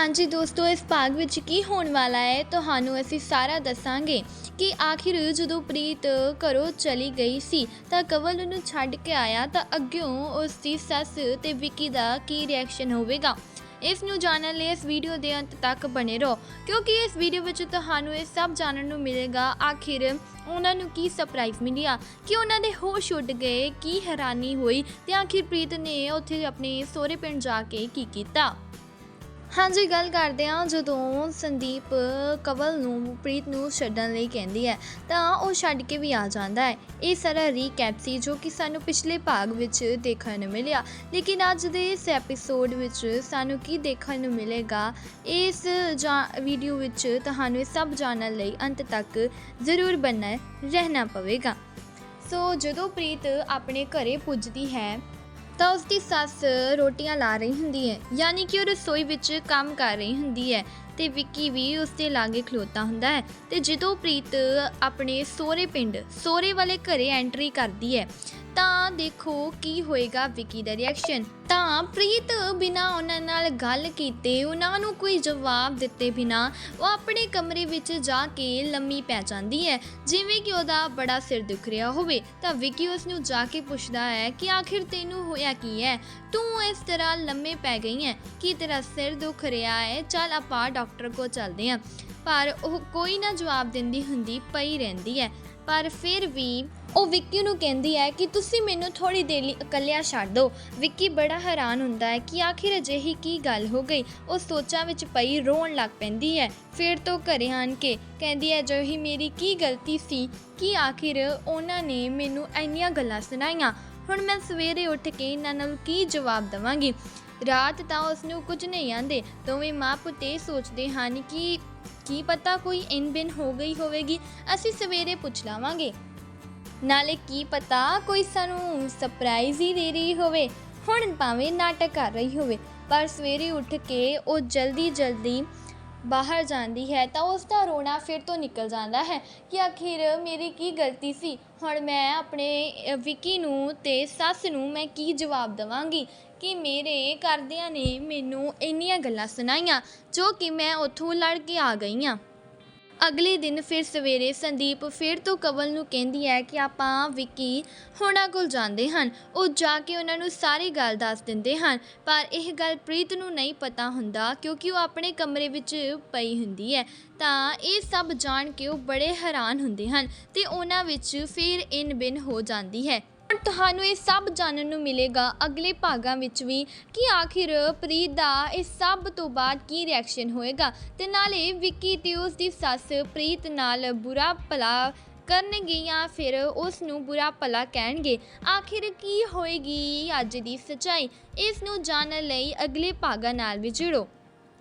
ਹਾਂਜੀ ਦੋਸਤੋ, ਇਸ ਭਾਗ ਵਿੱਚ ਕੀ ਹੋਣ ਵਾਲਾ ਹੈ, ਤੁਹਾਨੂੰ ਅਸੀਂ ਸਾਰਾ ਦੱਸਾਂਗੇ ਕਿ ਆਖਿਰ ਜਦੋਂ ਪ੍ਰੀਤ ਘਰੋਂ ਚਲੀ ਗਈ ਸੀ ਤਾਂ ਕਵਲ ਉਹਨੂੰ ਛੱਡ ਕੇ ਆਇਆ ਤਾਂ ਅੱਗਿਓਂ ਉਸ ਦੀ ਸੱਸ ਤੇ ਵਿੱਕੀ ਦਾ ਕੀ ਰਿਐਕਸ਼ਨ ਹੋਵੇਗਾ? ਇਸ ਨੂੰ ਜਾਣਨ ਲਈ ਇਸ ਵੀਡੀਓ ਦੇ ਅੰਤ ਤੱਕ ਬਣੇ ਰਹੋ, ਕਿਉਂਕਿ ਇਸ ਵੀਡੀਓ ਵਿੱਚ ਤੁਹਾਨੂੰ ਇਹ ਸਭ ਜਾਣਨ ਨੂੰ ਮਿਲੇਗਾ। ਆਖਿਰ ਉਹਨਾਂ ਨੂੰ ਕੀ ਸਰਪ੍ਰਾਈਜ਼ ਮਿਲਿਆ? ਕਿ ਉਹਨਾਂ ਦੇ ਹੋਸ਼ ਉੱਡ ਗਏ, ਕੀ ਹੈਰਾਨੀ ਹੋਈ ਤੇ ਆਖਿਰ ਪ੍ਰੀਤ ਨੇ ਉੱਥੇ ਆਪਣੇ ਸਹੁਰੇ ਪਿੰਡ ਜਾ ਕੇ ਕੀ ਕੀਤਾ? ਹਾਂਜੀ, ਗੱਲ ਕਰਦੇ ਹਾਂ ਜਦੋਂ ਸੰਦੀਪ ਕਵਲ ਨੂੰ ਪ੍ਰੀਤ ਨੂੰ ਛੱਡਣ ਲਈ ਕਹਿੰਦੀ ਹੈ, ਤਾਂ ਉਹ ਛੱਡ ਕੇ ਵੀ ਆ ਜਾਂਦਾ ਹੈ। ਇਹ ਸਾਰਾ ਰੀਕੈਪ ਸੀ ਜੋ ਕਿ ਸਾਨੂੰ ਪਿਛਲੇ ਭਾਗ ਵਿੱਚ ਦੇਖਣ ਨੂੰ ਮਿਲਿਆ। ਲੇਕਿਨ ਅੱਜ ਦੇ ਇਸ ਐਪੀਸੋਡ ਵਿੱਚ ਸਾਨੂੰ ਕੀ ਦੇਖਣ ਨੂੰ ਮਿਲੇਗਾ, ਇਸ ਜਾਂ ਵੀਡੀਓ ਵਿੱਚ ਤੁਹਾਨੂੰ ਇਹ ਸਭ ਜਾਣਨ ਲਈ ਅੰਤ ਤੱਕ ਜ਼ਰੂਰ ਬਣਨਾ ਰਹਿਣਾ ਪਵੇਗਾ। ਸੋ ਜਦੋਂ ਪ੍ਰੀਤ ਆਪਣੇ ਘਰੇ ਪੁੱਜਦੀ ਹੈ ਤਾਂ ਉਸ ਦੀ ਸੱਸ ਰੋਟੀਆਂ ਲਾ ਰਹੀ ਹੁੰਦੀ ਹੈ, ਯਾਨੀ ਕਿ ਉਹ ਰਸੋਈ ਵਿੱਚ ਕੰਮ ਕਰ ਰਹੀ ਹੁੰਦੀ ਹੈ ਤੇ ਵਿੱਕੀ ਵੀ ਉਸ ਦੇ ਲਾਗੇ ਖਲੋਤਾ ਹੁੰਦਾ ਹੈ ਤੇ ਜਦੋਂ ਪ੍ਰੀਤ ਆਪਣੇ ਸੋਹਰੇ ਪਿੰਡ, ਸੋਹਰੇ ਵਾਲੇ ਘਰੇ ਐਂਟਰੀ ਕਰਦੀ ਹੈ ਤਾਂ ਦੇਖੋ ਕੀ ਹੋਏਗਾ ਵਿੱਕੀ ਦਾ ਰਿਐਕਸ਼ਨ ਤਾਂ ਪ੍ਰੀਤ ਬਿਨਾ ਉਹਨਾਂ ਨਾਲ ਗੱਲ ਕੀਤੇ, ਉਹਨਾਂ ਨੂੰ ਕੋਈ ਜਵਾਬ ਦਿੱਤੇ ਬਿਨਾ ਉਹ ਆਪਣੇ ਕਮਰੇ ਵਿੱਚ ਜਾ ਕੇ ਲੰਮੀ ਪੈ ਜਾਂਦੀ ਹੈ। ਜਿਵੇਂ ਕਿ ਉਹਦਾ ਬੜਾ ਸਿਰ ਦੁਖ ਰਿਹਾ ਹੋਵੇ, ਤਾਂ ਵਿੱਕੀ ਉਸ ਨੂੰ ਜਾ ਕੇ ਪੁੱਛਦਾ ਹੈ ਕਿ ਆਖਿਰ ਤੈਨੂੰ ਹੋਇਆ ਕੀ ਹੈ? ਤੂੰ ਇਸ ਤਰ੍ਹਾਂ ਲੰਮੇ ਪੈ ਗਈ ਹੈ? ਕੀ ਤੇਰਾ ਸਿਰ ਦੁਖ ਰਿਹਾ ਹੈ? ਚੱਲ ਆਪਾਂ ਡਾਕਟਰ ਕੋਲ ਚੱਲਦੇ ਹਾਂ। ਪਰ ਉਹ ਕੋਈ ਨਾ ਜਵਾਬ ਦਿੰਦੀ ਹੁੰਦੀ, ਪਈ ਰਹਿੰਦੀ ਹੈ। ਪਰ ਫਿਰ ਵੀ ਉਹ ਵਿੱਕੀ ਨੂੰ ਕਹਿੰਦੀ ਹੈ ਕਿ ਤੁਸੀਂ ਮੈਨੂੰ ਥੋੜੀ ਦੇਰ ਲਈ ਇਕੱਲਿਆ ਛੱਡ ਦਿਓ। ਵਿੱਕੀ ਬੜਾ ਹੈਰਾਨ ਹੁੰਦਾ ਹੈ ਕਿ ਆਖਿਰ ਅਜਿਹੀ ਕੀ ਗੱਲ ਹੋ ਗਈ? ਉਹ ਸੋਚਾਂ ਵਿੱਚ ਪਈ ਰੋਣ ਲੱਗ ਪੈਂਦੀ ਹੈ। ਫਿਰ ਤੋਂ ਘਰੇ ਆਣ ਕੇ ਕਹਿੰਦੀ ਹੈ ਜੋ ਹੀ ਮੇਰੀ ਕੀ ਗਲਤੀ ਸੀ? ਕਿ ਆਖਿਰ ਉਹਨਾਂ ਨੇ ਮੈਨੂੰ ਇੰਨੀਆਂ ਗੱਲਾਂ ਸੁਣਾਈਆਂ? ਹੁਣ ਮੈਂ ਸਵੇਰੇ ਉੱਠ ਕੇ ਇਹਨਾਂ ਨਾਲ ਕੀ ਜਵਾਬ ਦਵਾਂਗੀ? ਰਾਤ ਤਾਂ ਉਸ ਨੂੰ ਕੁਝ ਨਹੀਂ ਆਂਦੇ। ਦੋਵੇਂ ਮਾਂ ਪੁੱਤੇ ਸੋਚਦੇ ਹਨ ਕਿ ਕੀ ਪਤਾ ਕੋਈ ਇਨ ਬਿਨ ਹੋ ਗਈ ਹੋਵੇਗੀ, ਅਸੀਂ ਸਵੇਰੇ ਪੁੱਛ ਲਾਵਾਂਗੇ। ਨਾਲੇ ਕੀ ਪਤਾ ਕੋਈ ਸਾਨੂੰ ਸਰਪ੍ਰਾਈਜ਼ ਹੀ ਦੇ ਰਹੀ ਹੋਵੇ, ਹੁਣ ਭਾਵੇਂ ਨਾਟਕ ਕਰ ਰਹੀ ਹੋਵੇ, ਪਰ ਸਵੇਰੇ ਉੱਠ ਕੇ ਉਹ ਜਲਦੀ ਜਲਦੀ ਬਾਹਰ ਜਾਂਦੀ ਹੈ ਤਾਂ ਉਸ ਦਾ ਰੋਣਾ ਫਿਰ ਤੋਂ ਨਿਕਲ ਜਾਂਦਾ ਹੈ ਕਿ ਆਖਿਰ ਮੇਰੀ ਕੀ ਗਲਤੀ ਸੀ? ਹੁਣ ਮੈਂ ਆਪਣੇ ਵਿੱਕੀ ਨੂੰ ਅਤੇ ਸੱਸ ਨੂੰ ਮੈਂ ਕੀ ਜਵਾਬ ਦੇਵਾਂਗੀ? ਕਿ ਮੇਰੇ ਘਰਦਿਆਂ ਨੇ ਮੈਨੂੰ ਇੰਨੀਆਂ ਗੱਲਾਂ ਸੁਣਾਈਆਂ ਜੋ ਕਿ ਮੈਂ ਉੱਥੋਂ ਲੜ ਕੇ ਆ ਗਈ ਹਾਂ। ਅਗਲੇ ਦਿਨ ਫਿਰ ਸਵੇਰੇ ਸੰਦੀਪ ਫਿਰ ਤੋਂ ਕਵਲ ਨੂੰ ਕਹਿੰਦੀ ਹੈ ਕਿ ਆਪਾਂ ਵਿੱਕੀ ਹੋਣਾ ਕੋਲ ਜਾਂਦੇ ਹਨ। ਉਹ ਜਾ ਕੇ ਉਹਨਾਂ ਨੂੰ ਸਾਰੀ ਗੱਲ ਦੱਸ ਦਿੰਦੇ ਹਨ। ਪਰ ਇਹ ਗੱਲ ਪ੍ਰੀਤ ਨੂੰ ਨਹੀਂ ਪਤਾ ਹੁੰਦਾ ਕਿਉਂਕਿ ਉਹ ਆਪਣੇ ਕਮਰੇ ਵਿੱਚ ਪਈ ਹੁੰਦੀ ਹੈ। ਤਾਂ ਇਹ ਸਭ ਜਾਣ ਕੇ ਉਹ ਬੜੇ ਹੈਰਾਨ ਹੁੰਦੇ ਹਨ ਤੇ ਉਹਨਾਂ ਵਿੱਚ ਫਿਰ ਇਨ ਬਿਨ ਹੋ ਜਾਂਦੀ ਹੈ। ਤੁਹਾਨੂੰ ਇਹ ਸਭ ਜਾਣਨ ਨੂੰ ਮਿਲੇਗਾ ਅਗਲੇ ਭਾਗਾਂ ਵਿੱਚ ਵੀ ਕਿ ਆਖਿਰ ਪ੍ਰੀਤ ਦਾ ਇਹ ਸਭ ਤੋਂ ਬਾਅਦ ਕੀ ਰਿਐਕਸ਼ਨ ਹੋਏਗਾ ਤੇ ਨਾਲੇ ਵਿੱਕੀ ਤੇ ਉਸ ਦੀ ਸੱਸ ਪ੍ਰੀਤ ਨਾਲ ਬੁਰਾ ਭਲਾ ਕਰਨਗੇ ਜਾਂ ਫਿਰ ਉਸ ਨੂੰ ਬੁਰਾ ਭਲਾ ਕਹਿਣਗੇ? ਆਖਿਰ ਕੀ ਹੋਏਗੀ ਅੱਜ ਦੀ ਸੱਚਾਈ? ਇਸ ਨੂੰ ਜਾਣਨ ਲਈ ਅਗਲੇ ਭਾਗਾਂ ਨਾਲ ਵੀ ਜੁੜੋ।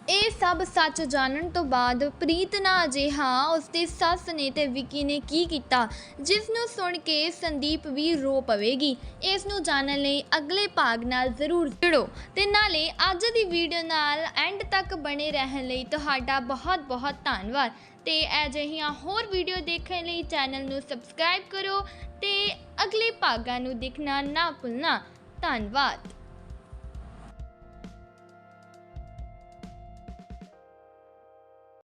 ਇਹ ਸਭ ਸੱਚ ਜਾਣਨ ਤੋਂ ਬਾਅਦ ਪ੍ਰੀਤ ਨਾਲ ਅਜਿਹਾ ਉਸਦੀ ਸੱਸ ਨੇ ਤੇ ਵਿੱਕੀ ਨੇ ਕੀ ਕੀਤਾ? ਜਿਸ ਨੂੰ ਸੁਣ ਕੇ ਸੰਦੀਪ ਵੀ ਰੋ ਪਵੇਗੀ। ਇਸ ਨੂੰ ਜਾਣਨ ਲਈ ਅਗਲੇ ਭਾਗ ਨਾਲ ਜ਼ਰੂਰ ਜੁੜੋ ਤੇ ਨਾਲੇ ਅੱਜ ਦੀ ਵੀਡੀਓ ਨਾਲ ਐਂਡ ਤੱਕ ਬਣੇ ਰਹਿਣ ਲਈ ਤੁਹਾਡਾ ਬਹੁਤ ਬਹੁਤ ਧੰਨਵਾਦ। ਤੇ ਅਜਿਹੀਆਂ ਹੋਰ ਵੀਡੀਓ ਦੇਖਣ ਲਈ ਚੈਨਲ ਨੂੰ ਸਬਸਕ੍ਰਾਈਬ ਕਰੋ ਤੇ ਅਗਲੇ ਭਾਗਾਂ ਨੂੰ ਦੇਖਣਾ ਨਾ ਭੁੱਲਣਾ। ਧੰਨਵਾਦ।